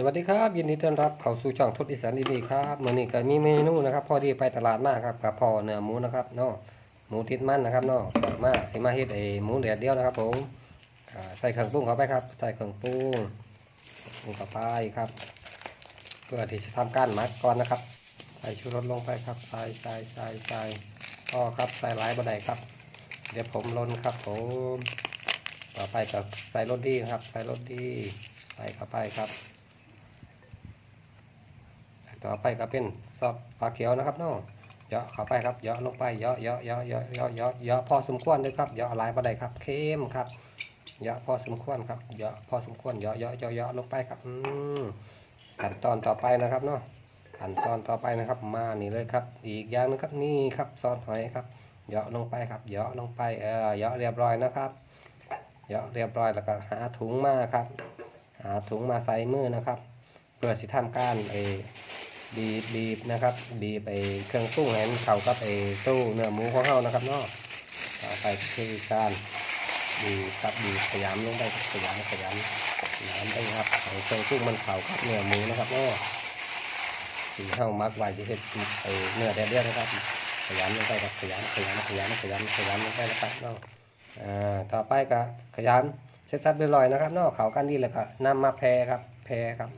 สวัสดีครับยินดีต้อนรับเข้าสู่ช่องทศอีสานดีๆครับมื้อนี้ก็มีเมนูนะครับ พอดีไปตลาดมากครับกับพ่อเนื้อหมูนะครับเนาะหมูติดมันนะครับเนาะฝากมาสิมาเฮ็ดไอ้หมูแดดเดียวนะครับผมใส่เครื่องปรุงเข้าไปครับ ใส่เครื่องปรุงปรุงเข้าไปครับเพื่อที่จะทำการหมักก่อนนะครับ ใส่ชูรสลงไปครับใส่ใส่ใส่ใส่พอครับใส่หลายบ่ไดครับ เดี๋ยวผมลนครับผมต่อไปก็ใส่รสดีนะครับ ใส่รสดีใส่เข้าไปครับ ต่อไปก็เป็นซอสปลาเขียวนะครับเนาะเยาะเข้าไปครับเยาะลงไปเยาะเยาะเยาะเยาะเยาะเยาะเยาะพอสมควรด้วยครับเยาะลายบ่ได้ครับเค็มครับเยาะพอสมควรครับเยาะพอสมควรเยาะเยาะเยาะเยาะลงไปครับอืมขั้นตอนต่อไปนะครับเนาะขั้นตอนต่อไปนะครับมานี่เลยครับ อีกอย่างนึงครับนี่ครับซอสหอยครับเยาะลงไปครับเยาะลงไปเออเยาะเรียบร้อยนะครับเยาะเรียบร้อยแล้วก็หาถุงมาครับ หาถุงมาใส่มือนะครับ เพื่อสิทำการเอ ดีบดีบนะครับ ดีบไปเครื่องปรุงให้มันเขากับไอ้ตู้เนื้อหมูของเรานะครับเนาะต่อไปคือการดีบครับดีบขยำลงไปครับขยำขยำขยำไปครับให้เครื่องปรุงมันเข้ากับเนื้อหมูนะครับเนาะที่เฮามักไว้ที่เฮ็ดไอเนื้อแดดเดียวนะครับขยำลงไปครับขยำขยำขยำขยำขยำลงไปนะครับเนาะอ่าต่อไปก็ขยำเสร็จสับเรียบร้อยนะครับเนาะเขากันดีแล้วก็นำมาแพรครับแพรครับ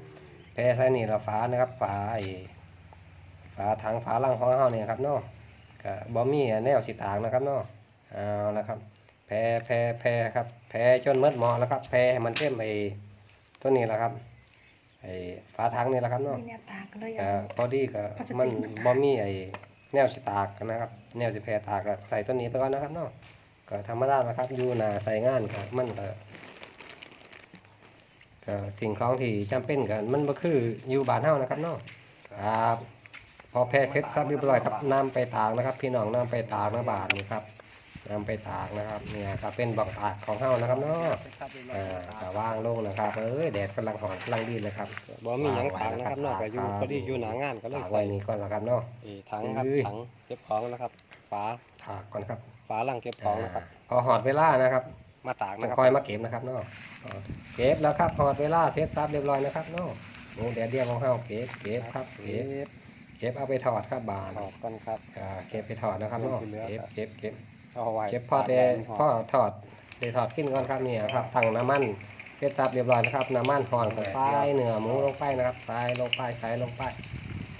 แพรใส่นี่เราฝานะครับฝาไอ้ฝาถังฝาลังของเฮาเนี่ยครับเนาะก็บ่มีแนวสิตากนะครับเนาะเอาละครับแพรแพรแพรครับแพรจนหมดหมอแล้วครับแพรให้มันเต็มไอ้ตัวนี้แหละครับไอ้ฝาถังนี่แหละครับเนาะมีแนวตากเลยก็อะพอดีก็พลาสติกมันมันบ่มีไอ้แนวสิตากนะครับ แนวสิแพรตากก็ใส่ตัวนี้ไปก่อนนะครับเนาะก็ธรรมดานะครับอยู่หน้าใส่งานก็มันก็ ก็สิ่งของที่จำเป็นกันมันก็คืออยู่บ้านเฮานะครับเนาะครับพอแพร่เสร็จสับเรียบร้อยครับนำไปตากนะครับ พี่น้องนำไปตากนะบาทนี่ครับนำไปตากนะครับเนี่ยครับเป็นบังตากของเฮานะครับเนาะอ่าก็วางลงนะครับเอ้ยแดดกำลังหอนกำลังดีเลยครับบ่มีหยังตากนะครับเนาะก็อยู่พอดีอยู่หน้างานก็เลยตากใส่ไว้นี่ก่อนละครับเนาะอีถังครับเอ้ยถังเก็บของนะครับฝาตากก่อนครับฝาลังเก็บของนะครับพอหอดเวลานะครับ มาตากจะนะครับคอยมาเก็บนะครับเนาะเก็บแล้วครับหอดเวลาเสร็จสับเรียบร้อยนะครับเนาะหมูแดดเดียวของเฮาเก็บเก็บครับเก็เก็บบเก็บเอาไปทอดครับบานถอดก่อนครับ อ่าเก็บไปทอดนะครับเนาะที่เหลือเก็บเก็บเก็บ เอาไว้เก็บพอแต่ตากพ่อแดดทอดได้ทอดกินก่อนครับเนี่ยครับตั้งน้ำมันเสร็จสับเรียบร้อยนะครับน้ำมันห่อนก็ใส่เนื้อหมูลงไปนะครับใส่ลงไปใส่ลงไป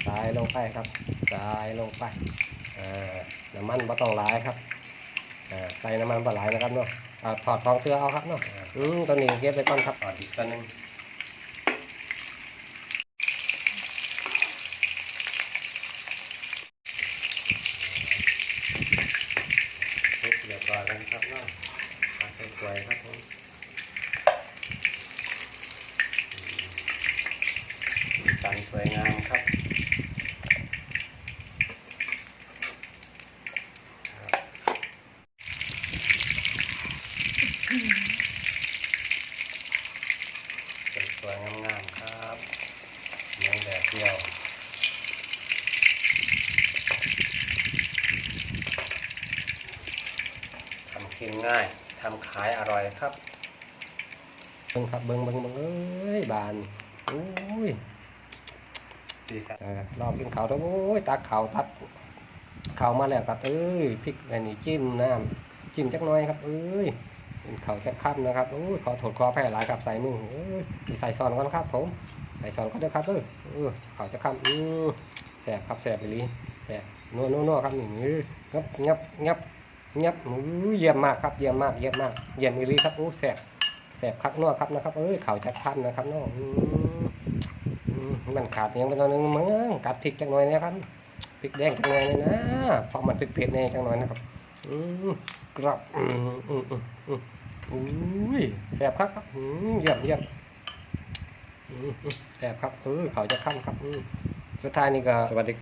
ใส่ลงไปครับใส่ลงไปอ่าน้ำมันบ่ต้องหลายครับอ่าใส่น้ำมันบ่หลายนะครับเนาะอ่า ถอดของเตือเอาครับเนาะอืมตัวนี้เก็บไปก่อนครับถอดอีกตัวหนึงทุบเรียบร้อยแล้วนะครับเนาะตัดสวยๆครับผมสีสันสวยงามครับ สวยๆงามๆครับเนื้อแดดเดียวทำกิ นง่ายทำขายอร่อยครับเบิ้งครับเบิ้งเบิ้งเบิ้งเอ้ยบานอุ้ยสีสันเออรอกินเขาแล้วโอ้ยตักข้าตักข้ามาแล้วครับเอ้ยพริกอันนี้จิ้มน้ำจิ้มจักน่อยครับ เอ้ยเป็นข้าจับคับนะครับโอ้ยขอโทษขอแพ้หลายครับใส่มือเอ้ยใส่ซอนก่อนครับ ผมใส่ซอนก็ได้ครับเออเออข้าจับคับอือแสบครับแสบไปลีแสบนัวนัวนัวครับนี่เงับงับงับ งับเยี่ยมมากครับเยี่ยมมากเยี่ยมมากเยี่ยมอีหลีครับโอ้แสบแสบคักนัวครับนะครับเอ้ยเข้าจับพันนะครับนอืมอืมมันขาดยังเป็นตัวหนึงมั้งกัดพริกจังหน่อยนะครับพริกแดงจังหน่อยเลยนะเพราะมันเผ็ดๆแน่จังหน่อยนะครับอืมกรอบอืมอืมอืมอุ้ยแสบครับครับอืมเยี่ยมเยี่ยมอืมอืมแสบครับเออเขาจะขั้นครับอืมสุดท้ายนี่ก็สวัสดี